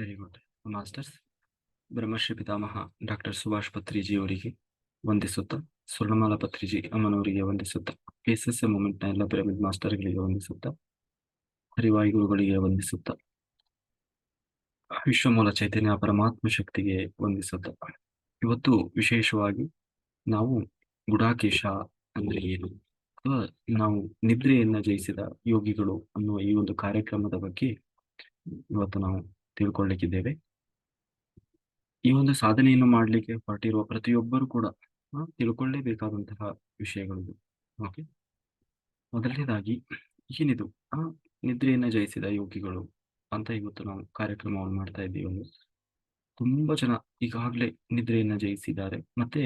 Very good masters, Brahmashri ಪಿತಾಮಹ, doctor Subhash Patriji ಅವರಿಗೆ ವಂದಿಸುತ್ತಾ, ಸ್ವರ್ಣಮಾಲಾ ಪತ್ರಿಜಿ ಅಮ್ಮನವರಿಗೆ ವಂದಿಸುತ್ತಾ, ಎಸ್ ಎ ಮೂಮೆಂಟ್ನ ಎಲ್ಲ ಪಿರಮಿಡ್ ಮಾಸ್ಟರ್ಗಳಿಗೆ ವಂದಿಸುತ್ತಾ ಹರಿವಾಯುಗುರುಗಳಿಗೆ ವಂದಿಸುತ್ತಾ, ವಿಶ್ವಮೂಲ ಚೈತನ್ಯ ಪರಮಾತ್ಮ ಶಕ್ತಿಗೆ ವಂದಿಸುತ್ತಾ. ಇವತ್ತು ವಿಶೇಷವಾಗಿ ನಾವು ಗುಡಾಕೇಶ ಅಂದ್ರೆ ಏನು? ನಾವು ನಿದ್ರೆಯನ್ನ ಜಯಿಸಿದ ಯೋಗಿಗಳು ಅನ್ನುವ ಈ ಒಂದು ಕಾರ್ಯಕ್ರಮದ ಬಗ್ಗೆ ಇವತ್ತು ನಾವು ತಿಳ್ಕೊಳ್ಳಿಕ್ಕಿದ್ದೇವೆ ಈ ಒಂದು ಸಾಧನೆಯನ್ನು ಮಾಡಲಿಕ್ಕೆ ಹೊರಟಿರುವ ಪ್ರತಿಯೊಬ್ಬರು ಕೂಡ ತಿಳ್ಕೊಳ್ಳೇಬೇಕಾದಂತಹ ವಿಷಯಗಳು ಓಕೆ ಮೊದಲನೇದಾಗಿ, ಏನಿದು? ಆ, ನಿದ್ರೆಯನ್ನು ಜಯಿಸಿದ ಯೋಗಿಗಳು ಅಂತ ಇವತ್ತು ನಾವು ಕಾರ್ಯಕ್ರಮವನ್ನು ಮಾಡ್ತಾ ಇದ್ದೀವಿ ತುಂಬಾ ಜನ ಈಗಾಗಲೇ ನಿದ್ರೆಯನ್ನು ಜಯಿಸಿದ್ದಾರೆ. ಮತ್ತೆ,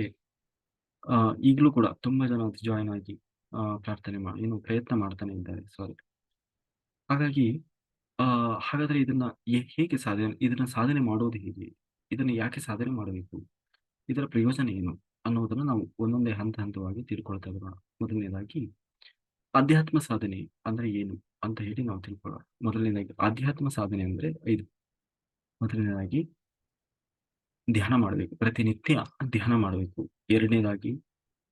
ಆ, ಈಗಲೂ ಕೂಡ ತುಂಬಾ ಜನ ಜಾಯಿನ್ ಆಗಿ ಪ್ರಾರ್ಥನೆ ಮಾಡಿ ಏನು ಪ್ರಯತ್ನ ಮಾಡ್ತಾನೆ ಇದ್ದಾರೆ. ಸಾರಿ ಹಾಗಾಗಿ ಆ, ಹಾಗಾದ್ರೆ ಇದನ್ನ ಹೇಗೆ ಸಾಧನೆ, ಇದನ್ನ ಸಾಧನೆ ಮಾಡೋದು ಹೇಗೆ? ಇದನ್ನ ಯಾಕೆ ಸಾಧನೆ ಮಾಡಬೇಕು? ಇದರ ಪ್ರಯೋಜನ ಏನು? ಅನ್ನೋದನ್ನ ನಾವು ಒಂದೊಂದೇ ಹಂತ ಹಂತವಾಗಿ ತಿಳ್ಕೊಳ್ತಾ ಬರೋಣ ಮೊದಲನೇದಾಗಿ, ಅಧ್ಯಾತ್ಮ ಸಾಧನೆ ಅಂದ್ರೆ ಏನು ಅಂತ ಹೇಳಿ ನಾವು ತಿಳ್ಕೊಳ್ಳೋಣ. ಮೊದಲನೇದಾಗಿ ಆಧ್ಯಾತ್ಮ ಸಾಧನೆ ಅಂದ್ರೆ ಐದು. ಮೊದಲನೇದಾಗಿ, ಧ್ಯಾನ ಮಾಡಬೇಕು. ಪ್ರತಿನಿತ್ಯ ಧ್ಯಾನ ಮಾಡಬೇಕು. ಎರಡನೇದಾಗಿ,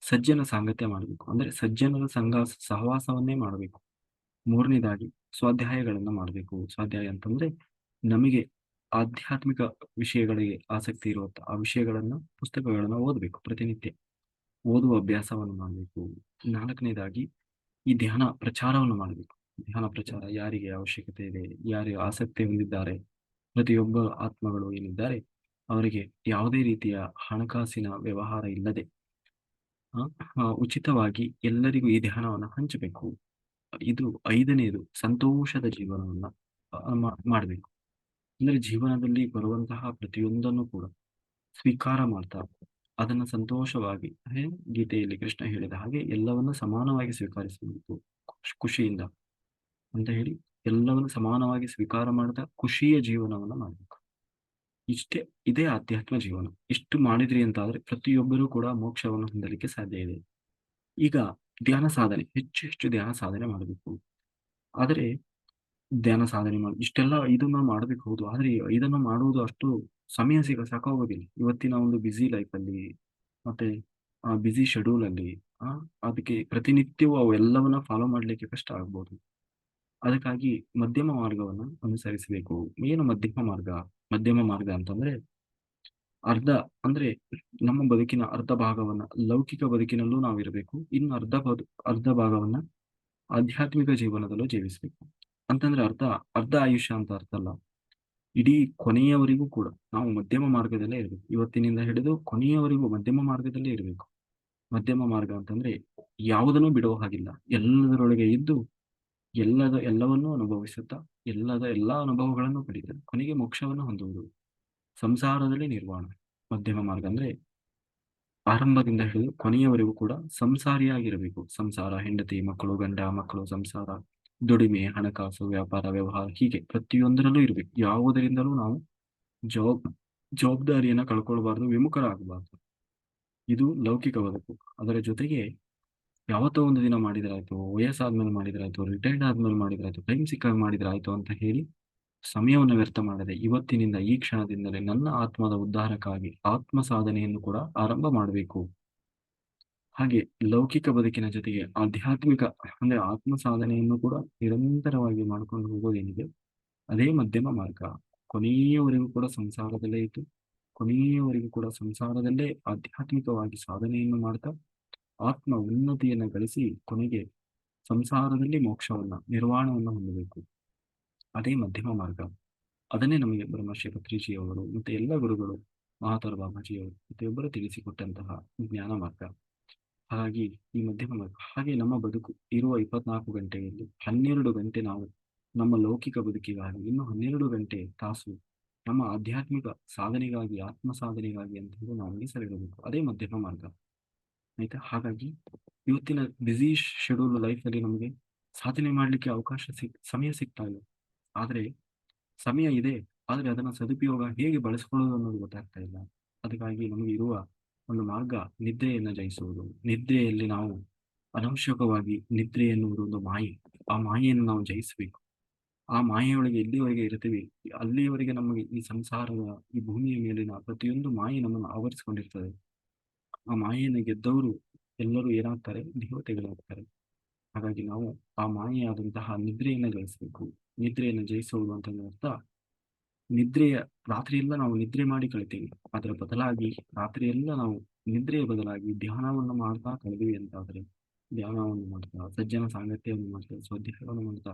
ಸಜ್ಜನ ಸಾಂಗತ್ಯ ಮಾಡಬೇಕು. ಅಂದ್ರೆ ಸಜ್ಜನರ ಸಂಘ, ಸಹವಾಸವನ್ನೇ ಮಾಡಬೇಕು. ಮೂರನೇದಾಗಿ ಸ್ವಾಧ್ಯಾಯಗಳನ್ನ ಮಾಡಬೇಕು. ಸ್ವಾಧ್ಯಾಯ ಅಂತಂದ್ರೆ ನಮಗೆ ಆಧ್ಯಾತ್ಮಿಕ ವಿಷಯಗಳಿಗೆ ಆಸಕ್ತಿ ಇರುವಂತ ಆ ವಿಷಯಗಳನ್ನ, ಪುಸ್ತಕಗಳನ್ನ ಓದಬೇಕು ಪ್ರತಿನಿತ್ಯ. ಓದುವ ಅಭ್ಯಾಸವನ್ನು ಮಾಡಬೇಕು. ನಾಲ್ಕನೇದಾಗಿ ಈ ಧ್ಯಾನ ಪ್ರಚಾರವನ್ನು ಮಾಡಬೇಕು. ಧ್ಯಾನ ಪ್ರಚಾರ ಯಾರಿಗೆ ಅವಶ್ಯಕತೆ ಇದೆ ಯಾರಿಗೆ ಆಸಕ್ತಿ ಹೊಂದಿದ್ದಾರೆ, ಪ್ರತಿಯೊಬ್ಬ ಆತ್ಮಗಳು ಏನಿದ್ದಾರೆ, ಅವರಿಗೆ ಯಾವುದೇ ರೀತಿಯ ಹಣಕಾಸಿನ ವ್ಯವಹಾರ ಇಲ್ಲದೆ ಉಚಿತವಾಗಿ ಎಲ್ಲರಿಗೂ ಈ ಧ್ಯಾನವನ್ನು ಹಂಚಬೇಕು. ಇದು ಐದನೇದು ಸಂತೋಷದ ಜೀವನವನ್ನ ಮಾಡಬೇಕು. ಅಂದ್ರೆ ಜೀವನದಲ್ಲಿ ಬರುವಂತಹ ಪ್ರತಿಯೊಂದನ್ನು ಕೂಡ ಸ್ವೀಕಾರ ಮಾಡ್ತಾ ಅದನ್ನ ಸಂತೋಷವಾಗಿ ಗೀತೆಯಲ್ಲಿ ಕೃಷ್ಣ ಹೇಳಿದ ಹಾಗೆ ಎಲ್ಲವನ್ನು ಸಮಾನವಾಗಿ ಸ್ವೀಕರಿಸಬೇಕು ಖುಷ್- ಖುಷಿಯಿಂದ ಅಂತ ಹೇಳಿ ಎಲ್ಲವನ್ನು ಸಮಾನವಾಗಿ ಸ್ವೀಕಾರ ಮಾಡ್ತಾ ಖುಷಿಯ ಜೀವನವನ್ನ ಮಾಡಬೇಕು. ಇಷ್ಟೇ, ಇದೇ ಆಧ್ಯಾತ್ಮ ಜೀವನ. ಇಷ್ಟು ಮಾಡಿದ್ರಿ ಅಂತ ಆದ್ರೆ ಪ್ರತಿಯೊಬ್ಬರೂ ಕೂಡ ಮೋಕ್ಷವನ್ನು ಹೊಂದಲಿಕ್ಕೆ ಸಾಧ್ಯ ಇದೆ. ಈಗ ಧ್ಯಾನ ಸಾಧನೆ, ಹೆಚ್ಚು ಹೆಚ್ಚು ಧ್ಯಾನ ಸಾಧನೆ ಮಾಡಬೇಕು. ಆದರೆ ಧ್ಯಾನ ಸಾಧನೆ ಮಾಡಿ, ಇಷ್ಟೆಲ್ಲ ಇದನ್ನ ಮಾಡಬೇಕು ಹೌದು. ಆದ್ರೆ ಇದನ್ನ ಮಾಡುವುದು ಅಷ್ಟು ಸಮಯ ಸಿಗ, ಸಾಕಾಗೋದಿಲ್ಲ. ಇವತ್ತಿನ ಒಂದು ಬ್ಯುಸಿ ಲೈಫಲ್ಲಿ ಮತ್ತೆ ಬ್ಯುಸಿ ಶೆಡ್ಯೂಲ್ ಅಲ್ಲಿ, ಆ, ಅದಕ್ಕೆ ಪ್ರತಿನಿತ್ಯವೂ ಅವೆಲ್ಲವನ್ನ ಫಾಲೋ ಮಾಡ್ಲಿಕ್ಕೆ ಕಷ್ಟ ಆಗ್ಬೋದು. ಅದಕ್ಕಾಗಿ ಮಧ್ಯಮ ಮಾರ್ಗವನ್ನು ಅನುಸರಿಸಬೇಕು. ಏನು ಮಧ್ಯಮ ಮಾರ್ಗ? ಮಧ್ಯಮ ಮಾರ್ಗ ಅಂತಂದ್ರೆ ಅರ್ಧ ಅಂದ್ರೆ ನಮ್ಮ ಬದುಕಿನ ಅರ್ಧ ಭಾಗವನ್ನ, ಲೌಕಿಕ ಬದುಕಿನಲ್ಲೂ ನಾವು ಇರಬೇಕು. ಇನ್ನು ಅರ್ಧ ಬದು ಅರ್ಧ ಭಾಗವನ್ನ ಆಧ್ಯಾತ್ಮಿಕ ಜೀವನದಲ್ಲೂ ಜೀವಿಸಬೇಕು. ಅಂತಂದ್ರೆ ಅರ್ಧ ಅರ್ಧ ಆಯುಷ್ಯ ಅಂತ ಅರ್ಥ ಅಲ್ಲ. ಇಡೀ ಕೊನೆಯವರಿಗೂ ಕೂಡ ನಾವು ಮಧ್ಯಮ ಮಾರ್ಗದಲ್ಲೇ ಇರಬೇಕು. ಇವತ್ತಿನಿಂದ ಹಿಡಿದು ಕೊನೆಯವರಿಗೂ ಮಧ್ಯಮ ಮಾರ್ಗದಲ್ಲೇ ಇರಬೇಕು. ಮಧ್ಯಮ ಮಾರ್ಗ ಅಂತಂದ್ರೆ ಯಾವುದನ್ನು ಬಿಡುವ ಹಾಗಿಲ್ಲ. ಎಲ್ಲದರೊಳಗೆ ಇದ್ದು ಎಲ್ಲದ, ಎಲ್ಲವನ್ನೂ ಅನುಭವಿಸುತ್ತಾ ಎಲ್ಲದ, ಎಲ್ಲಾ ಅನುಭವಗಳನ್ನು ಪಡೀತಾರೆ. ಕೊನೆಗೆ ಮೋಕ್ಷವನ್ನು ಹೊಂದುವುದು. ಸಂಸಾರದಲ್ಲಿ ನಿರ್ವಾಣ, ಮಧ್ಯಮ ಮಾರ್ಗ ಅಂದ್ರೆ ಆರಂಭದಿಂದ ಹಿಡಿದು ಕೊನೆಯವರೆಗೂ ಕೂಡ ಸಂಸಾರಿಯಾಗಿರಬೇಕು. ಸಂಸಾರ, ಹೆಂಡತಿ, ಮಕ್ಕಳು, ಗಂಡ, ಮಕ್ಕಳು, ಸಂಸಾರ, ದುಡಿಮೆ, ಹಣಕಾಸು, ವ್ಯಾಪಾರ, ವ್ಯವಹಾರ ಹೀಗೆ ಪ್ರತಿಯೊಂದರಲ್ಲೂ ಇರಬೇಕು. ಯಾವುದರಿಂದಲೂ ನಾವು ಜವಾಬ್, ಜವಾಬ್ದಾರಿಯನ್ನ ಕಳ್ಕೊಳ್ಬಾರ್ದು, ವಿಮುಖರಾಗಬಾರ್ದು. ಇದು ಲೌಕಿಕ ಬದುಕು. ಅದರ ಜೊತೆಗೆ ಯಾವತ್ತೋ ಒಂದು ದಿನ ಮಾಡಿದ್ರಾಯ್ತು ವಯಸ್ಸಾದ್ಮೇಲೆ ಮಾಡಿದ್ರಾಯ್ತು ರಿಟೈರ್ಡ್ ಆದ್ಮೇಲೆ ಮಾಡಿದ್ರಾಯ್ತು ಟೈಮ್ ಸಿಕ್ಕಾಗ ಮಾಡಿದ್ರಾಯ್ತು ಅಂತ ಹೇಳಿ ಸಮಯವನ್ನು ವ್ಯರ್ಥ ಮಾಡದೆ ಇವತ್ತಿನಿಂದ ಈ ಕ್ಷಣದಿಂದಲೇ ನನ್ನ ಆತ್ಮದ ಉದ್ಧಾರಕ್ಕಾಗಿ ಆತ್ಮ ಸಾಧನೆಯನ್ನು ಕೂಡ ಆರಂಭ ಮಾಡಬೇಕು. ಹಾಗೆ ಲೌಕಿಕ ಬದುಕಿನ ಜೊತೆಗೆ ಆಧ್ಯಾತ್ಮಿಕ, ಅಂದ್ರೆ ಆತ್ಮ ಸಾಧನೆಯನ್ನು ಕೂಡ ನಿರಂತರವಾಗಿ ಮಾಡ್ಕೊಂಡು ಹೋಗೋದೇನಿದೆ, ಅದೇ ಮಧ್ಯಮ ಮಾರ್ಗ. ಕೊನೆಯವರೆಗೂ ಕೂಡ ಸಂಸಾರದಲ್ಲೇ ಇತ್ತು ಕೊನೆಯವರೆಗೂ ಕೂಡ ಸಂಸಾರದಲ್ಲೇ ಆಧ್ಯಾತ್ಮಿಕವಾಗಿ ಸಾಧನೆಯನ್ನು ಮಾಡ್ತಾ, ಆತ್ಮ ಉನ್ನತಿಯನ್ನು ಗಳಿಸಿ ಕೊನೆಗೆ ಸಂಸಾರದಲ್ಲಿ ಮೋಕ್ಷವನ್ನ, ನಿರ್ವಾಣವನ್ನು ಹೊಂದಬೇಕು. ಅದೇ ಮಧ್ಯಮ ಮಾರ್ಗ. ಅದನ್ನೇ ನಮಗೆ ಬ್ರಹ್ಮಶ್ರೀ ಪತ್ರಿಜಿಯವರು ಮತ್ತೆ ಎಲ್ಲ ಗುರುಗಳು ಮಹಾತರ ಬಾಬಾಜಿಯವರು ಪ್ರತಿಯೊಬ್ಬರು ತಿಳಿಸಿಕೊಟ್ಟಂತಹ ಜ್ಞಾನ ಮಾರ್ಗ. ಹಾಗಾಗಿ ಈ ಮಧ್ಯಮ ಮಾರ್ಗ. ಹಾಗೆ ನಮ್ಮ ಬದುಕು ಇರುವ ಇಪ್ಪತ್ನಾಲ್ಕು ಗಂಟೆಯಲ್ಲಿ ಹನ್ನೆರಡು ಗಂಟೆ ನಾವು ನಮ್ಮ ಲೌಕಿಕ ಬದುಕಿಗಾಗಿ ಇನ್ನು ಹನ್ನೆರಡು ಗಂಟೆ ತಾಸು ನಮ್ಮ ಆಧ್ಯಾತ್ಮಿಕ ಸಾಧನೆಗಾಗಿ, ಆತ್ಮ ಸಾಧನೆಗಾಗಿ ಅಂತ ಹೇಳಿ ನಾವು ಮೀಸಲಿಡಬೇಕು ಅದೇ ಮಧ್ಯಮ ಮಾರ್ಗ. ಆಯ್ತಾ? ಹಾಗಾಗಿ ಇವತ್ತಿನ ಬ್ಯುಸಿ ಶೆಡ್ಯೂಲ್ ಲೈಫಲ್ಲಿ ನಮಗೆ ಸಾಧನೆ ಮಾಡಲಿಕ್ಕೆ ಅವಕಾಶ ಸಿಕ್, ಸಮಯ ಸಿಗ್ತಾ ಇಲ್ಲ. ಆದ್ರೆ ಸಮಯ ಇದೆ, ಆದರೆ ಅದನ್ನ ಸದುಪಯೋಗ ಹೇಗೆ ಬಳಸ್ಕೊಳ್ಳೋದು ಅನ್ನೋದು ಗೊತ್ತಾಗ್ತಾ ಇಲ್ಲ. ಅದಕ್ಕಾಗಿ ನಮಗೆ ಇರುವ ಒಂದು ಮಾರ್ಗ ನಿದ್ರೆಯನ್ನ ಜಯಿಸುವುದು. ನಿದ್ರೆಯಲ್ಲಿ ನಾವು ಅನವಶ್ಯಕವಾಗಿ ನಿದ್ರೆ ಎನ್ನುವುದು ಒಂದು ಮಾಯೆ. ಆ ಮಾಯೆಯನ್ನು ನಾವು ಜಯಿಸಬೇಕು. ಆ ಮಾಯೆಯೊಳಗೆ ಎಲ್ಲಿವರೆಗೆ ಇರ್ತೀವಿ? ಅಲ್ಲಿಯವರೆಗೆ ನಮಗೆ ಈ ಸಂಸಾರದ ಈ ಭೂಮಿಯ ಮೇಲಿನ ಪ್ರತಿಯೊಂದು ಮಾಯೆ ನಮ್ಮನ್ನು ಆವರಿಸಿಕೊಂಡಿರ್ತದೆ. ಆ ಮಾಯೆಯನ್ನು ಗೆದ್ದವರು ಎಲ್ಲರೂ ಏನಾಗ್ತಾರೆ? ದೇವತೆಗಳಾಗ್ತಾರೆ. ಹಾಗಾಗಿ ನಾವು ಆ ಮಾಯೆಯಾದಂತಹ ನಿದ್ರೆಯನ್ನು ಜಯಿಸಬೇಕು. ನಿದ್ರೆಯನ್ನು ಜಯಿಸುವುದು ಅಂತಂದ್ರೆ ಅರ್ಥ? ನಿದ್ರೆಯ, ರಾತ್ರಿಯೆಲ್ಲ ನಾವು ನಿದ್ರೆ ಮಾಡಿ ಕಳಿತೀವಿ. ಅದರ ಬದಲಾಗಿ ರಾತ್ರಿಯೆಲ್ಲ ನಾವು ನಿದ್ರೆಯ ಬದಲಾಗಿ ಧ್ಯಾನವನ್ನು ಮಾಡ್ತಾ ಕಳೆದಿವಿ ಅಂತಾದ್ರೆ, ಧ್ಯಾನವನ್ನು ಮಾಡ್ತಾ, ಸಜ್ಜನ ಸಾಂಗತ್ಯವನ್ನು ಮಾಡ್ತಾ ಸ್ವಾಧ್ಯಾಯವನ್ನು ಮಾಡ್ತಾ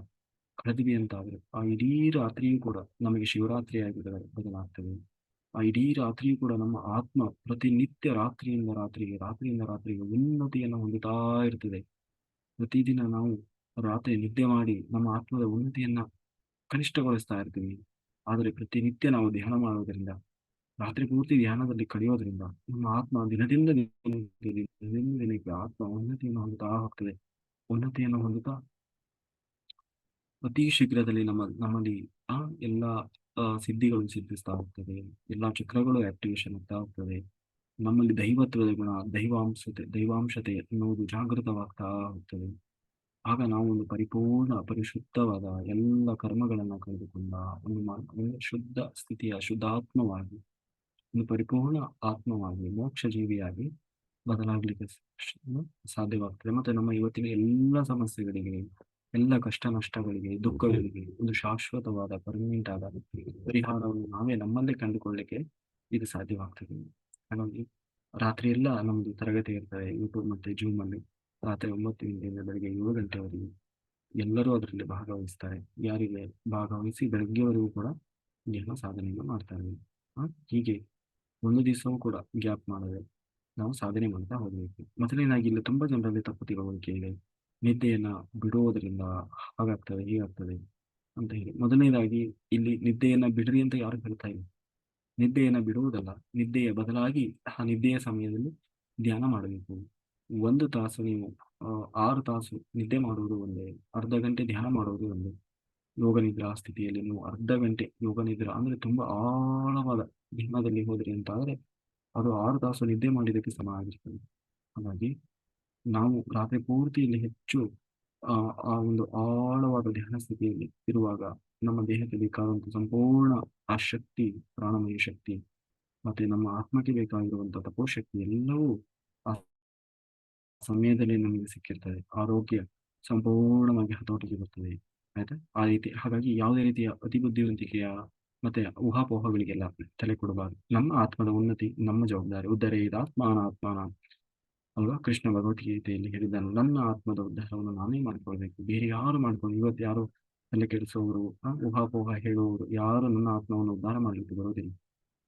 ಕಳೆದಿವಿ ಅಂತಾದ್ರೆ, ಆ ಇಡೀ ರಾತ್ರಿಯೂ ಕೂಡ ನಮಗೆ ಶಿವರಾತ್ರಿಯಾಗಿ ಆಗಿ ಬದಲಾಗ್ತದೆ. ಆ ಇಡೀ ರಾತ್ರಿಯೂ ಕೂಡ ನಮ್ಮ ಆತ್ಮ ಪ್ರತಿನಿತ್ಯ ರಾತ್ರಿಯಿಂದ ರಾತ್ರಿಗೆ ರಾತ್ರಿಯಿಂದ ರಾತ್ರಿಗೆ ಉನ್ನತಿಯನ್ನು ಹೊಂದುತ್ತಾ ಇರ್ತದೆ. ಪ್ರತಿದಿನ ನಾವು ರಾತ್ರಿ ನಿದ್ದೆ ಮಾಡಿ ನಮ್ಮ ಆತ್ಮದ ಉನ್ನತಿಯನ್ನ ಕನಿಷ್ಠಗೊಳಿಸ್ತಾ ಇರ್ತೀವಿ. ಆದರೆ ಪ್ರತಿನಿತ್ಯ ನಾವು ಧ್ಯಾನ ಮಾಡೋದ್ರಿಂದ ರಾತ್ರಿ ಪೂರ್ತಿ ಧ್ಯಾನದಲ್ಲಿ ಕಳೆಯೋದ್ರಿಂದ ನಮ್ಮ ಆತ್ಮ ದಿನದಿಂದ ದಿನದಿಂದ ದಿನಕ್ಕೆ ಆತ್ಮ ಉನ್ನತಿಯನ್ನು ಹೊಂದುತ್ತಾ ಹೋಗ್ತದೆ. ಉನ್ನತಿಯನ್ನು ಹೊಂದುತ್ತಾ ಅತಿ ಶೀಘ್ರದಲ್ಲಿ ನಮ್ಮ, ನಮ್ಮಲ್ಲಿ ಆ ಎಲ್ಲ ಸಿದ್ಧಿಗಳು ಸಿದ್ಧಿಸ್ತಾ ಹೋಗ್ತದೆ. ಎಲ್ಲ ಚಕ್ರಗಳು ಆಕ್ಟಿವೇಶನ್ ಆಗ್ತಾ ಹೋಗ್ತದೆ. ನಮ್ಮಲ್ಲಿ ದೈವತ್ವದ ಗುಣ, ದೈವಾಂಶತೆ ದೈವಾಂಶತೆ ಅನ್ನೋದು ಜಾಗೃತವಾಗ್ತಾ ಹೋಗ್ತದೆ. ಆಗ ನಾವು ಒಂದು ಪರಿಪೂರ್ಣ, ಪರಿಶುದ್ಧವಾದ ಎಲ್ಲ ಕರ್ಮಗಳನ್ನ ಕಳೆದುಕೊಂಡ ಒಂದು ಶುದ್ಧ ಸ್ಥಿತಿಯ, ಶುದ್ಧಾತ್ಮವಾಗಿ, ಒಂದು ಪರಿಪೂರ್ಣ ಆತ್ಮವಾಗಿ ಮೋಕ್ಷ ಜೀವಿಯಾಗಿ ಬದಲಾಗಲಿಕ್ಕೆ ಸಾಧ್ಯವಾಗ್ತದೆ. ಮತ್ತೆ ನಮ್ಮ ಇವತ್ತಿನ ಎಲ್ಲ ಸಮಸ್ಯೆಗಳಿಗೆ, ಎಲ್ಲ ಕಷ್ಟ ನಷ್ಟಗಳಿಗೆ ದುಃಖಗಳಿಗೆ, ಒಂದು ಶಾಶ್ವತವಾದ ಪರ್ಮನೆಂಟ್ ಆದ ಪರಿಹಾರವನ್ನು ನಾವೇ ನಮ್ಮಲ್ಲೇ ಕಂಡುಕೊಳ್ಳಿಕ್ಕೆ ಇದು ಸಾಧ್ಯವಾಗ್ತದೆ. ಹಾಗಾಗಿ ರಾತ್ರಿ ಎಲ್ಲ ನಮ್ದು ತರಗತಿ ಇರ್ತವೆ ಯೂಟ್ಯೂಬ್ ಮತ್ತೆ ಜೂಮ್ ಅಲ್ಲಿ. ರಾತ್ರಿ ಒಂಬತ್ತು ಗಂಟೆಯಿಂದ ಬೆಳಗ್ಗೆ ಏಳು ಗಂಟೆವರೆಗೆ ಎಲ್ಲರೂ ಅದರಲ್ಲಿ ಭಾಗವಹಿಸ್ತಾರೆ. ಯಾರಿಗೆ? ಭಾಗವಹಿಸಿ ಬೆಳಗ್ಗೆವರೆಗೂ ಕೂಡ ಧ್ಯಾನ ಸಾಧನೆಯನ್ನು ಮಾಡ್ತಾರೆ ಹೀಗೆ ಒಂದು ದಿವಸವೂ ಕೂಡ ಗ್ಯಾಪ್ ಮಾಡದೆ ನಾವು ಸಾಧನೆ ಮಾಡ್ತಾ ಹೋಗಬೇಕು. ಮೊದಲೇನಾಗಿ ಇಲ್ಲಿ ತುಂಬಾ ಜನರಲ್ಲಿ ತಪ್ಪು ತಿಳುವಳಿಕೆ ಇದೆ. ನಿದ್ದೆಯನ್ನ ಬಿಡುವುದರಿಂದ ಹಾಗಾಗ್ತದೆ, ಹೀಗಾಗ್ತದೆ ಅಂತ ಹೇಳಿ. ಮೊದಲನೇದಾಗಿ ಇಲ್ಲಿ ನಿದ್ದೆಯನ್ನ ಬಿಡ್ರಿ ಅಂತ ಯಾರು ಹೇಳ್ತಾ ಇಲ್ಲ. ನಿದ್ದೆಯನ್ನ ಬಿಡುವುದಲ್ಲ, ನಿದ್ದೆಯ ಬದಲಾಗಿ ಆ ನಿದ್ದೆಯ ಸಮಯದಲ್ಲಿ ಧ್ಯಾನ ಮಾಡಬೇಕು. ಒಂದು ತಾಸು ನೀವು ಆರು ತಾಸು ನಿದ್ದೆ ಮಾಡುವುದು ಒಂದೇ, ಅರ್ಧ ಗಂಟೆ ಧ್ಯಾನ ಮಾಡುವುದು ಒಂದೇ. ಯೋಗ ನಿದ್ರಾ ಸ್ಥಿತಿಯಲ್ಲಿ ನೀವು ಅರ್ಧ ಗಂಟೆ ಯೋಗ ನಿದ್ರಾ ಅಂದ್ರೆ ತುಂಬಾ ಆಳವಾದ ಧ್ಯಾನದಲ್ಲಿ ಹೋದ್ರಿ ಅಂತ ಆದ್ರೆ ಅದು ಆರು ತಾಸು ನಿದ್ದೆ ಮಾಡಿದ್ದಕ್ಕೆ ಸಮ ಆಗಿರ್ತದೆ. ಹಾಗಾಗಿ ನಾವು ರಾತ್ರಿ ಪೂರ್ತಿಯಲ್ಲಿ ಹೆಚ್ಚು, ಆ ಒಂದು ಆಳವಾದ ಧ್ಯಾನ ಸ್ಥಿತಿಯಲ್ಲಿ ಇರುವಾಗ ನಮ್ಮ ದೇಹಕ್ಕೆ ಬೇಕಾದಂತ ಸಂಪೂರ್ಣ ಆ ಶಕ್ತಿ, ಪ್ರಾಣಮಯ ಶಕ್ತಿ ಮತ್ತೆ ನಮ್ಮ ಆತ್ಮಕ್ಕೆ ಬೇಕಾಗಿರುವಂತಹ ತಪೋಶಕ್ತಿ ಎಲ್ಲವೂ ಸಮಯದಲ್ಲಿ ನಮಗೆ ಸಿಕ್ಕಿರ್ತದೆ. ಆರೋಗ್ಯ ಸಂಪೂರ್ಣವಾಗಿ ಹತೋಟಿಗೆ ಬರ್ತದೆ. ಆಯ್ತಾ? ಆ ರೀತಿ, ಹಾಗಾಗಿ ಯಾವುದೇ ರೀತಿಯ ಅತಿ ಬುದ್ಧಿವಂತಿಕೆಯ ಮತ್ತೆ ಊಹಾಪೋಹಗಳಿಗೆಲ್ಲ ತಲೆ ಕೊಡಬಾರದು. ನಮ್ಮ ಆತ್ಮದ ಉನ್ನತಿ, ನಮ್ಮ ಜವಾಬ್ದಾರಿ ಉದ್ದರೆ ಇದಾತ್ಮಾನ ಆತ್ಮಾನ ಅಲ್ವಾ? ಕೃಷ್ಣ ಭಗವದ್ಗೀತೆಯಲ್ಲಿ ಹೇಳಿದ್ದಾನೆ, ನನ್ನ ಆತ್ಮದ ಉದ್ಧಾರವನ್ನು ನಾನೇ ಮಾಡ್ಕೊಳ್ಬೇಕು. ಬೇರೆ ಯಾರು ಮಾಡ್ಕೊಂಡು, ಇವತ್ತು ಯಾರು ತಲೆ ಕೆಡಿಸೋರು ಊಹಾಪೋಹ ಹೇಳುವವರು ಯಾರು ನನ್ನ ಆತ್ಮವನ್ನು ಉದ್ಧಾರ ಮಾಡಲಿಕ್ಕೆ ಬರೋದಿಲ್ಲ.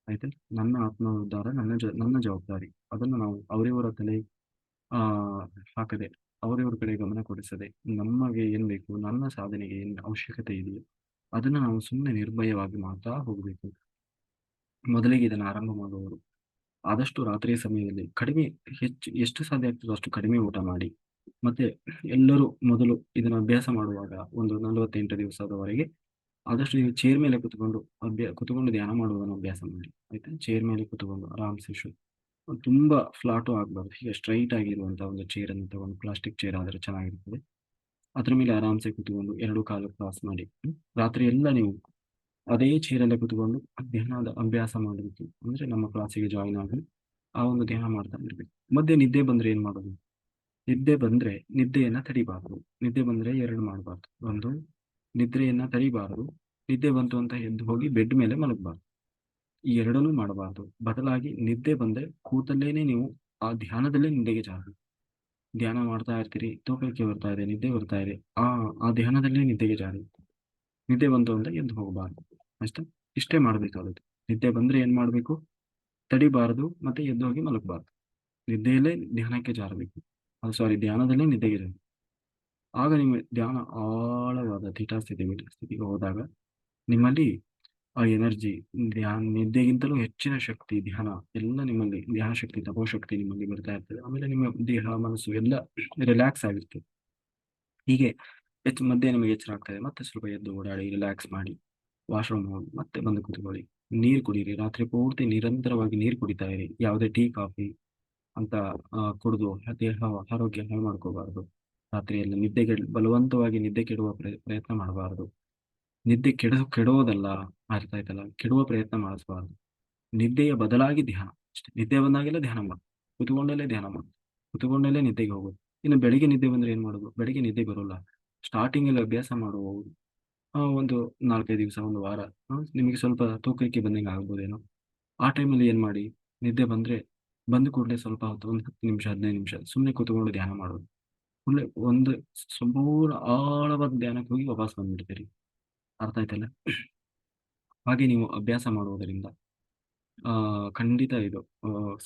ಆಯ್ತಾ? ನನ್ನ ಆತ್ಮ ಉದ್ಧಾರ, ನನ್ನ ನನ್ನ ಜವಾಬ್ದಾರಿ. ಅದನ್ನು ನಾವು ಅವರಿವರ ತಲೆ ಹಾಕದೆ ಅವರಿವ್ರ ಕಡೆ ಗಮನ ಕೊಡಿಸದೆ ನಮಗೆ ಏನ್ ಬೇಕು, ನನ್ನ ಸಾಧನೆಗೆ ಏನ್ ಅವಶ್ಯಕತೆ ಇದೆಯೋ ಅದನ್ನ ನಾವು ಸುಮ್ಮನೆ ನಿರ್ಭಯವಾಗಿ ಮಾಡ್ತಾ ಹೋಗಬೇಕು. ಮೊದಲಿಗೆ ಇದನ್ನು ಆರಂಭ ಮಾಡುವವರು. ಆದಷ್ಟು ರಾತ್ರಿಯ ಸಮಯದಲ್ಲಿ ಕಡಿಮೆ ಹೆಚ್ಚು, ಎಷ್ಟು ಸಾಧ್ಯ ಆಗ್ತದೋ ಅಷ್ಟು ಕಡಿಮೆ ಊಟ ಮಾಡಿ. ಮತ್ತೆ ಎಲ್ಲರೂ ಮೊದಲು ಇದನ್ನ ಅಭ್ಯಾಸ ಮಾಡುವಾಗ ಒಂದು ನಲವತ್ತೆಂಟು ದಿವಸದವರೆಗೆ ಆದಷ್ಟು ನೀವು ಚೇರ್ ಮೇಲೆ ಕುತ್ಕೊಂಡು ಅಭ್ಯಾ, ಕುತ್ಕೊಂಡು ಧ್ಯಾನ ಮಾಡುವುದನ್ನು ಅಭ್ಯಾಸ ಮಾಡಿ. ಆಯ್ತಾ? ಚೇರ್ ಮೇಲೆ ಕುತ್ಕೊಂಡು ಆರಾಮ್ ಶು ತುಂಬಾ ಫ್ಲಾಟು ಆಗಬಾರ್ದು. ಹೀಗೆ ಸ್ಟ್ರೈಟ್ ಆಗಿರುವಂತಹ ಒಂದು ಚೇರನ್ನು ತಗೊಂಡು ಪ್ಲಾಸ್ಟಿಕ್ ಚೇರ್ ಆದ್ರೆ ಚೆನ್ನಾಗಿರ್ತದೆ. ಅದ್ರ ಮೇಲೆ ಆರಾಮ್ಸೆ ಕೂತ್ಕೊಂಡು ಎರಡು ಕಾಲು ಕ್ರಾಸ್ ಮಾಡಿ. ರಾತ್ರಿ ಎಲ್ಲ ನೀವು ಅದೇ ಚೇರಲ್ಲೇ ಕುತ್ಕೊಂಡು ಧ್ಯಾನದ ಅಭ್ಯಾಸ ಮಾಡಬೇಕು. ಅಂದ್ರೆ ನಮ್ಮ ಕ್ಲಾಸಿಗೆ ಜಾಯಿನ್ ಆಗಿ ಆ ಒಂದು ಧ್ಯಾನ ಮಾಡ್ತಾ ಇರ್ಬೇಕು. ಮಧ್ಯೆ ನಿದ್ದೆ ಬಂದ್ರೆ ಏನ್ ಮಾಡೋದು? ನಿದ್ದೆ ಬಂದ್ರೆ ನಿದ್ದೆಯನ್ನ ತಡಿಬಾರ್ದು. ನಿದ್ದೆ ಬಂದ್ರೆ ಎರಡು ಮಾಡಬಾರ್ದು. ಒಂದು, ನಿದ್ರೆಯನ್ನ ತಡಿಬಾರ್ದು. ನಿದ್ದೆ ಬಂತು ಅಂತ ಎದ್ದು ಹೋಗಿ ಬೆಡ್ ಮೇಲೆ ಮಲಗಬಾರ್ದು. ಈ ಎರಡನ್ನೂ ಮಾಡಬಾರದು. ಬದಲಾಗಿ ನಿದ್ದೆ ಬಂದ್ರೆ ಕೂತಲ್ಲೇನೆ ನೀವು ಆ ಧ್ಯಾನದಲ್ಲೇ ನಿದ್ದೆಗೆ ಜಾಗ ಧ್ಯಾನ ಮಾಡ್ತಾ ಇರ್ತೀರಿ ತೂಕಕ್ಕೆ ಬರ್ತಾ ಇದೆ, ನಿದ್ದೆ ಬರ್ತಾ ಇದೆ, ಆ ಆ ಧ್ಯಾನದಲ್ಲೇ ನಿದ್ದೆಗೆ ಜಾರಿ. ನಿದ್ದೆ ಬಂತು ಅಂದ್ರೆ ಎದ್ದು ಹೋಗಬಾರ್ದು. ಅಷ್ಟೇ? ಇಷ್ಟೇ ಮಾಡ್ಬೇಕಾಗುತ್ತೆ. ನಿದ್ದೆ ಬಂದ್ರೆ ಏನ್ ಮಾಡಬೇಕು? ತಡಿಬಾರದು, ಮತ್ತೆ ಎದ್ದು ಹೋಗಿ ಮಲಗಬಾರ್ದು. ನಿದ್ದೆಯಲ್ಲೇ ಧ್ಯಾನಕ್ಕೆ ಜಾರಬೇಕು. ಅದು ಸಾರಿ ಧ್ಯಾನದಲ್ಲೇ ನಿದ್ದೆಗೆ ಜಾರಿ. ಆಗ ನಿಮ್ಮ ಧ್ಯಾನ ಆಳವಾದ ಸ್ಥಿತಿ ಸ್ಥಿತಿಗೆ ಹೋದಾಗ ನಿಮ್ಮಲ್ಲಿ ಆ ಎನರ್ಜಿ, ಧ್ಯಾನ, ನಿದ್ದೆಗಿಂತಲೂ ಹೆಚ್ಚಿನ ಶಕ್ತಿ, ಧ್ಯಾನ, ಎಲ್ಲ ನಿಮ್ಮಲ್ಲಿ, ಧ್ಯಾನ ಶಕ್ತಿ ತಪೋಶಕ್ತಿ ನಿಮ್ಮಲ್ಲಿ ಬರ್ತಾ ಇರ್ತದೆ. ಆಮೇಲೆ ನಿಮ್ಮ ದೇಹ, ಮನಸ್ಸು ಎಲ್ಲ ರಿಲ್ಯಾಕ್ಸ್ ಆಗಿರ್ತದೆ. ಹೀಗೆ ಹೆಚ್ಚು ಮಧ್ಯೆ ನಿಮಗೆ ಎಚ್ಚರ ಆಗ್ತದೆ. ಮತ್ತೆ ಸ್ವಲ್ಪ ಎದ್ದು ಓಡಾಡಿ ರಿಲ್ಯಾಕ್ಸ್ ಮಾಡಿ ವಾಶ್ರೂಮ್ ಹೋಗಿ, ಮತ್ತೆ ಬಂದು ಕುತ್ಕೊಳ್ಳಿ. ನೀರು ಕುಡೀರಿ. ರಾತ್ರಿ ಪೂರ್ತಿ ನಿರಂತರವಾಗಿ ನೀರು ಕುಡಿತಾ ಇರಿ. ಯಾವುದೇ ಟೀ, ಕಾಫಿ ಅಂತ ಕುಡಿದು ದೇಹ ಆರೋಗ್ಯ ಹಾಳು ಮಾಡ್ಕೋಬಾರ್ದು. ರಾತ್ರಿಯಲ್ಲಿ ನಿದ್ದೆಗೆ ಬಲವಂತವಾಗಿ ನಿದ್ದೆ ಕೆಡುವ ಪ್ರಯ- ಪ್ರಯತ್ನ ಮಾಡಬಾರದು. ನಿದ್ದೆ ಕೆಡ, ಕೆಡೋದಲ್ಲ ಅರ್ಥ ಆಯ್ತಲ್ಲ? ಕೆಡುವ ಪ್ರಯತ್ನ ಮಾಡಿಸಬಾರ್ದು. ನಿದ್ದೆಯ ಬದಲಾಗಿ ಧ್ಯಾನ ಅಷ್ಟೇ. ನಿದ್ದೆ ಬಂದಾಗೆಲ್ಲ ಧ್ಯಾನ ಮಾಡು. ಕುತ್ಕೊಂಡಲ್ಲೇ ಧ್ಯಾನ ಮಾಡು. ಕುತ್ಕೊಂಡಲ್ಲೇ ನಿದ್ದೆಗೆ ಹೋಗೋದು ಇನ್ನು ಬೆಳಿಗ್ಗೆ ನಿದ್ದೆ ಬಂದ್ರೆ ಏನು ಮಾಡೋದು? ಬೆಳಿಗ್ಗೆ ನಿದ್ದೆ ಬರೋಲ್ಲ. ಸ್ಟಾರ್ಟಿಂಗ್ ಅಲ್ಲಿ ಅಭ್ಯಾಸ ಮಾಡುವವರು ಒಂದು ನಾಲ್ಕೈದು ದಿವಸ, ಒಂದು ವಾರ. ನಿಮಗೆ ಸ್ವಲ್ಪ ತೂಕಕ್ಕೆ ಬಂದಂಗೆ ಆಗ್ಬೋದೇನೋ? ಆ ಟೈಮಲ್ಲಿ ಏನು ಮಾಡಿ? ನಿದ್ದೆ ಬಂದರೆ ಬಂದ ಕೂಡಲೇ ಸ್ವಲ್ಪ ಹೊತ್ತು, ಒಂದು ಹತ್ತು ನಿಮಿಷ, ಹದಿನೈದು ನಿಮಿಷ ಸುಮ್ಮನೆ ಕೂತ್ಕೊಂಡು ಧ್ಯಾನ ಮಾಡೋದು ಒಂದು ಸಂಪೂರ್ಣ ಆಳವಾದ ಧ್ಯಾನಕ್ಕೆ ಹೋಗಿ ವಾಪಸ್ ಬಂದ್ಬಿಡ್ತೀರಿ. ಅರ್ಥ ಆಯ್ತಲ್ಲ? ಹಾಗೆ ನೀವು ಅಭ್ಯಾಸ ಮಾಡುವುದರಿಂದ ಖಂಡಿತ ಇದು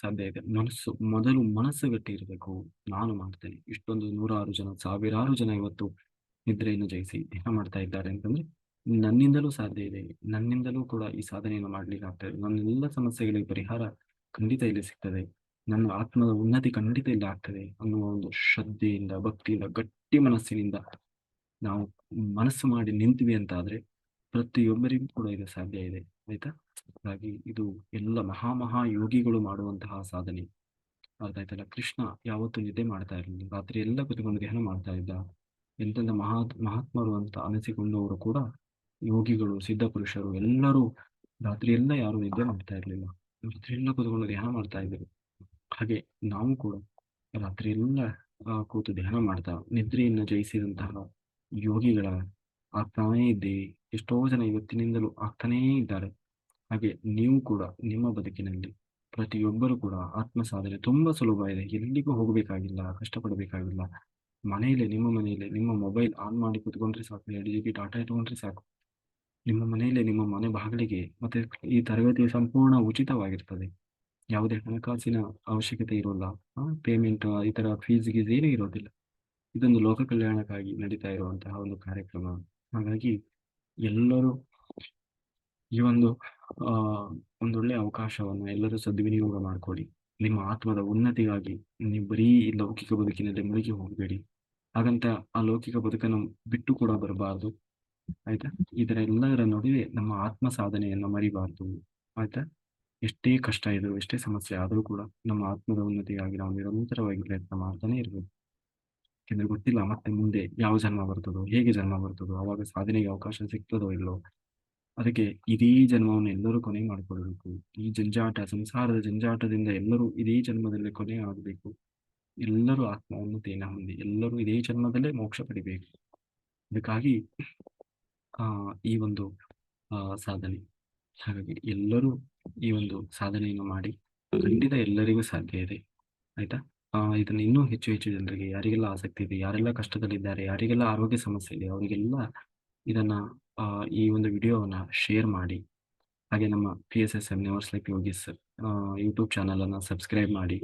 ಸಾಧ್ಯ ಇದೆ. ಮನಸ್ಸು, ಮೊದಲು ಮನಸ್ಸು ಗಟ್ಟಿ ಇರಬೇಕು. ನಾನು ಮಾಡ್ತೇನೆ. ಇಷ್ಟೊಂದು ನೂರಾರು ಜನ, ಸಾವಿರಾರು ಜನ ಇವತ್ತು ನಿದ್ರೆಯನ್ನು ಜಯಿಸಿ ಧ್ಯಾನ ಮಾಡ್ತಾ ಇದ್ದಾರೆ ಅಂತಂದ್ರೆ, ನನ್ನಿಂದಲೂ ಸಾಧ್ಯ ಇದೆ. ನನ್ನಿಂದಲೂ ಕೂಡ ಈ ಸಾಧನೆಯನ್ನು ಮಾಡ್ಲಿಕ್ಕೆ ನನ್ನ ನನ್ನೆಲ್ಲ ಸಮಸ್ಯೆಗಳಿಗೆ ಪರಿಹಾರ ಖಂಡಿತ ಇಲ್ಲಿ ಸಿಗ್ತದೆ. ನನ್ನ ಆತ್ಮದ ಉನ್ನತಿ ಖಂಡಿತ ಇಲ್ಲಿ ಆಗ್ತದೆ ಅನ್ನುವ ಒಂದು ಶ್ರದ್ಧೆಯಿಂದ, ಭಕ್ತಿಯಿಂದ, ಗಟ್ಟಿ ಮನಸ್ಸಿನಿಂದ ನಾವು ಮನಸ್ಸು ಮಾಡಿ ನಿಂತೀವಿ ಅಂತ ಆದ್ರೆ ಪ್ರತಿಯೊಬ್ಬರಿಗೂ ಕೂಡ ಇದು ಸಾಧ್ಯ ಇದೆ, ಆಯ್ತಾ? ಹಾಗಾಗಿ ಇದು ಎಲ್ಲ ಮಹಾ ಮಹಾ ಯೋಗಿಗಳು ಮಾಡುವಂತಹ ಸಾಧನೆ. ಅರ್ಥ ಕೃಷ್ಣ ಯಾವತ್ತು ನಿದ್ದೆ ಮಾಡ್ತಾ ಇರಲಿಲ್ಲ. ರಾತ್ರಿ ಎಲ್ಲ ಕುತ್ಕೊಂಡು ಧ್ಯಾನ ಮಾಡ್ತಾ ಇದ್ದ. ಎಂತೆಂಥ ಮಹಾ ಮಹಾತ್ಮರು ಅಂತ ಅನಿಸಿಕೊಂಡವರು ಕೂಡ ಯೋಗಿಗಳು, ಸಿದ್ಧ ಪುರುಷರು ಎಲ್ಲರೂ ರಾತ್ರಿ ಎಲ್ಲ ಯಾರು ನಿದ್ದೆ ಮಾಡ್ತಾ ಇರಲಿಲ್ಲ. ರಾತ್ರಿ ಎಲ್ಲ ಕೂತ್ಕೊಂಡು ಧ್ಯಾನ ಮಾಡ್ತಾ ಇದ್ರು ಹಾಗೆ ನಾವು ಕೂಡ ರಾತ್ರಿ ಎಲ್ಲ ಕೂತು ಧ್ಯಾನ ಮಾಡ್ತಾ, ನಿದ್ರೆಯನ್ನು ಜಯಿಸಿದಂತಹ ಯೋಗಿಗಳ ಆಗ್ತಾನೇ ಇದ್ದೀವಿ ಎಷ್ಟೋ ಜನ ಇವತ್ತಿನಿಂದಲೂ ಆಗ್ತಾನೇ ಇದ್ದಾರೆ. ಹಾಗೆ ನೀವು ಕೂಡ ನಿಮ್ಮ ಬದುಕಿನಲ್ಲಿ ಪ್ರತಿಯೊಬ್ಬರು ಕೂಡ ಆತ್ಮ ಸಾಧನೆ ತುಂಬಾ ಸುಲಭ ಇದೆ. ಎಲ್ಲಿಗೂ ಹೋಗಬೇಕಾಗಿಲ್ಲ, ಕಷ್ಟಪಡಬೇಕಾಗಿಲ್ಲ. ಮನೆಯಲ್ಲಿ, ನಿಮ್ಮ ಮನೆಯಲ್ಲಿ, ನಿಮ್ಮ ಮೊಬೈಲ್ ಆನ್ ಮಾಡಿ ಕುತ್ಕೊಂಡ್ರೆ ಸಾಕು, ಎರಡು ಜಿ ಬಿ ಡಾಟಾ ಇಟ್ಕೊಂಡ್ರೆ ಸಾಕು. ನಿಮ್ಮ ಮನೆಯಲ್ಲಿ, ನಿಮ್ಮ ಮನೆ ಬಾಗಿಲಿಗೆ ಮತ್ತೆ ಈ ತರಗತಿ ಸಂಪೂರ್ಣ ಉಚಿತವಾಗಿರ್ತದೆ. ಯಾವುದೇ ಹಣಕಾಸಿನ ಅವಶ್ಯಕತೆ ಇರೋಲ್ಲ. ಪೇಮೆಂಟ್ ಈ ತರ ಫೀಸ್ ಗೀಸ್ ಏನೂ ಇರೋದಿಲ್ಲ. ಇದೊಂದು ಲೋಕ ಕಲ್ಯಾಣಕ್ಕಾಗಿ ನಡೀತಾ ಇರುವಂತಹ ಒಂದು ಕಾರ್ಯಕ್ರಮ. ಹಾಗಾಗಿ ಎಲ್ಲರೂ ಈ ಒಂದು, ಆ, ಒಂದೊಳ್ಳೆ ಅವಕಾಶವನ್ನು ಎಲ್ಲರೂ ಸದ್ವಿನಿಯೋಗ ಮಾಡ್ಕೊಳ್ಳಿ ನಿಮ್ಮ ಆತ್ಮದ ಉನ್ನತಿಗಾಗಿ ನೀವು ಬರೀ ಲೌಕಿಕ ಬದುಕಿನಲ್ಲಿ ಮುಳುಗಿ ಹೋಗಬೇಡಿ. ಹಾಗಂತ ಆ ಲೌಕಿಕ ಬದುಕನ್ನು ಬಿಟ್ಟು ಕೂಡ ಬರಬಾರ್ದು. ಆಯ್ತಾ? ಇದರ ಎಲ್ಲರ ನಡುವೆ ನಮ್ಮ ಆತ್ಮ ಸಾಧನೆಯನ್ನು ಮರಿಬಾರ್ದು. ಆಯ್ತಾ? ಎಷ್ಟೇ ಕಷ್ಟ ಇದ್ರು, ಎಷ್ಟೇ ಸಮಸ್ಯೆ ಆದರೂ ಕೂಡ ನಮ್ಮ ಆತ್ಮದ ಉನ್ನತಿಗಾಗಿ ನಾವು ನಿರಂತರವಾಗಿ ಪ್ರಯತ್ನ ಮಾಡ್ತಾನೆ ಇರ್ಬೇಕು. ಯಾಕೆಂದ್ರೆ ಗೊತ್ತಿಲ್ಲ ಮತ್ತೆ ಮುಂದೆ ಯಾವ ಜನ್ಮ ಬರ್ತದೋ, ಹೇಗೆ ಜನ್ಮ ಬರ್ತದೋ, ಅವಾಗ ಸಾಧನೆಗೆ ಅವಕಾಶ ಸಿಗ್ತದೋ ಇಲ್ಲೋ. ಅದಕ್ಕೆ ಇದೇ ಜನ್ಮವನ್ನು ಎಲ್ಲರೂ ಕೊನೆ ಮಾಡಿಕೊಳ್ಬೇಕು. ಈ ಜಂಜಾಟ, ಸಂಸಾರದ ಜಂಜಾಟದಿಂದ ಎಲ್ಲರೂ ಇದೇ ಜನ್ಮದಲ್ಲಿ ಕೊನೆ ಆಗಬೇಕು. ಎಲ್ಲರೂ ಆತ್ಮವನ್ನು ತೇನ ಹೊಂದಿ, ಎಲ್ಲರೂ ಇದೇ ಜನ್ಮದಲ್ಲೇ ಮೋಕ್ಷ ಪಡಿಬೇಕು. ಅದಕ್ಕಾಗಿ ಆ, ಈ ಒಂದು, ಆ, ಸಾಧನೆ. ಹಾಗಾಗಿ ಎಲ್ಲರೂ ಈ ಒಂದು ಸಾಧನೆಯನ್ನು ಮಾಡಿ, ಖಂಡಿತ ಎಲ್ಲರಿಗೂ ಸಾಧ್ಯ ಇದೆ. ಆಯ್ತಾ? ಇದನ್ನ ಇನ್ನೂ ಹೆಚ್ಚು ಹೆಚ್ಚು ಜನರಿಗೆ ಯಾರಿಗೆಲ್ಲ ಆಸಕ್ತಿ ಇದೆ, ಯಾರೆಲ್ಲ ಕಷ್ಟದಲ್ಲಿದ್ದಾರೆ, ಯಾರಿಗೆಲ್ಲ ಆರೋಗ್ಯ ಸಮಸ್ಯೆ ಇದೆ, ಅವರಿಗೆಲ್ಲ ಇದನ್ನ ಈ ಒಂದು ವಿಡಿಯೋವನ್ನ ಶೇರ್ ಮಾಡಿ. ಹಾಗೆ ನಮ್ಮ ಪಿ ಎಸ್ ಎಸ್ ಎಂ ನೆವರ್ಸ್ ಲೈಕ್ ಯೋಗಿಸ್ ಯೂಟ್ಯೂಬ್ ಚಾನಲ್ ಅನ್ನ ಸಬ್ಸ್ಕ್ರೈಬ್ ಮಾಡಿ.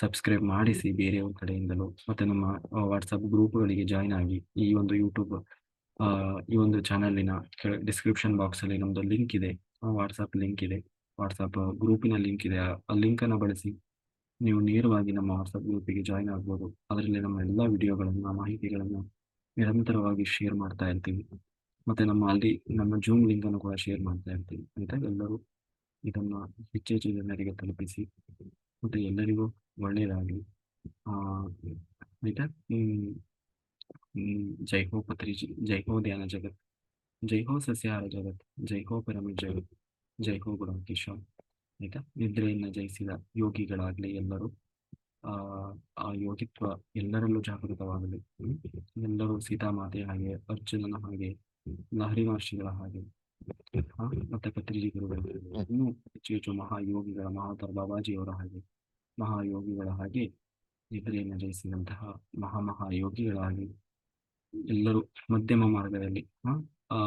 ಸಬ್ಸ್ಕ್ರೈಬ್ ಮಾಡಿಸಿ ಬೇರೆಯವ್ರ ಕಡೆಯಿಂದಲೂ, ಮತ್ತೆ ನಮ್ಮ ವಾಟ್ಸಪ್ ಗ್ರೂಪ್ಗಳಿಗೆ ಜಾಯ್ನ್ ಆಗಿ ಈ ಒಂದು ಯೂಟ್ಯೂಬ್ ಈ ಒಂದು ಚಾನಲಿನ ಡಿಸ್ಕ್ರಿಪ್ಷನ್ ಬಾಕ್ಸ್ ಅಲ್ಲಿ ನಮ್ದು ಲಿಂಕ್ ಇದೆ. ವಾಟ್ಸಪ್ ಲಿಂಕ್ ಇದೆ. ವಾಟ್ಸಪ್ ಗ್ರೂಪಿನ ಲಿಂಕ್ ಇದೆ. ಆ ಲಿಂಕ್ ಅನ್ನ ಬಳಸಿ ನೀವು ನೇರವಾಗಿ ನಮ್ಮ ವಾಟ್ಸಪ್ ಗ್ರೂಪಿಗೆ ಜಾಯ್ನ್ ಆಗ್ಬೋದು. ಅದರಲ್ಲಿ ನಮ್ಮ ಎಲ್ಲ ವಿಡಿಯೋಗಳನ್ನು ಮಾಹಿತಿಗಳನ್ನು ನಿರಂತರವಾಗಿ ಶೇರ್ ಮಾಡ್ತಾ ಇರ್ತೀವಿ. ಮತ್ತೆ ನಮ್ಮ ಅಲ್ಲಿ ನಮ್ಮ ಜೂಮ್ ಲಿಂಕನ್ನು ಕೂಡ ಶೇರ್ ಮಾಡ್ತಾ ಇರ್ತೀವಿ. ಅಂತ ಎಲ್ಲರೂ ಇದನ್ನ ಹೆಚ್ಚೆಚ್ಚು ಜನರಿಗೆ ತಲುಪಿಸಿ, ಮತ್ತೆ ಎಲ್ಲರಿಗೂ ಒಳ್ಳೆಯದಾಗಲಿ. ಆಯಿತಾ? ಜೈ ಹೋ ಪತ್ರಿಜಿ, ಜೈ ಹೋ ಧ್ಯಾನ ಜಗತ್, ಜೈ ಹೋ ಸಸ್ಯಹಾರ ಜಗತ್, ಜೈ ಹೋ ಪಿರಮಿಡ್ ಜಗತ್, ಜೈ ಹೋ ಗುರು ಆಯ್ತಾ ನಿದ್ರೆಯನ್ನ ಜಯಿಸಿದ ಯೋಗಿಗಳಾಗ್ಲಿ ಎಲ್ಲರೂ ಆ ಆ ಯೋಗಿತ್ವ ಎಲ್ಲರಲ್ಲೂ ಜಾಗೃತವಾಗಲಿ. ಎಲ್ಲರೂ ಸೀತಾಮಾತೆ ಹಾಗೆ ಅರ್ಜುನನ ಹಾಗೆ ಲಹರಿ ಮಹರ್ಷಿಗಳ ಹಾಗೆ ಮತ್ತೆ ಪತ್ರಿಜಿ ಗುರುಗಳು ಇನ್ನೂ ಹೆಚ್ಚು ಹೆಚ್ಚು ಮಹಾಯೋಗಿಗಳ ಮಹಾತರ ಬಾಬಾಜಿಯವರ ಹಾಗೆ ಮಹಾಯೋಗಿಗಳ ಹಾಗೆ ನಿದ್ರೆಯನ್ನು ಜಯಿಸಿದಂತಹ ಮಹಾ ಮಹಾಯೋಗಿಗಳಾಗಿ ಎಲ್ಲರೂ ಮಧ್ಯಮ ಮಾರ್ಗದಲ್ಲಿ ಆ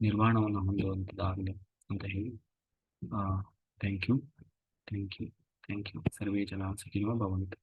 ನಿರ್ವಾಣವನ್ನು ಹೊಂದುವಂಥದ್ದಾಗಲಿ ಅಂತ ಹೇಳಿ ಆ Thank you. Thank you. Thank you. Sarveja Lansikinova Bhavanta.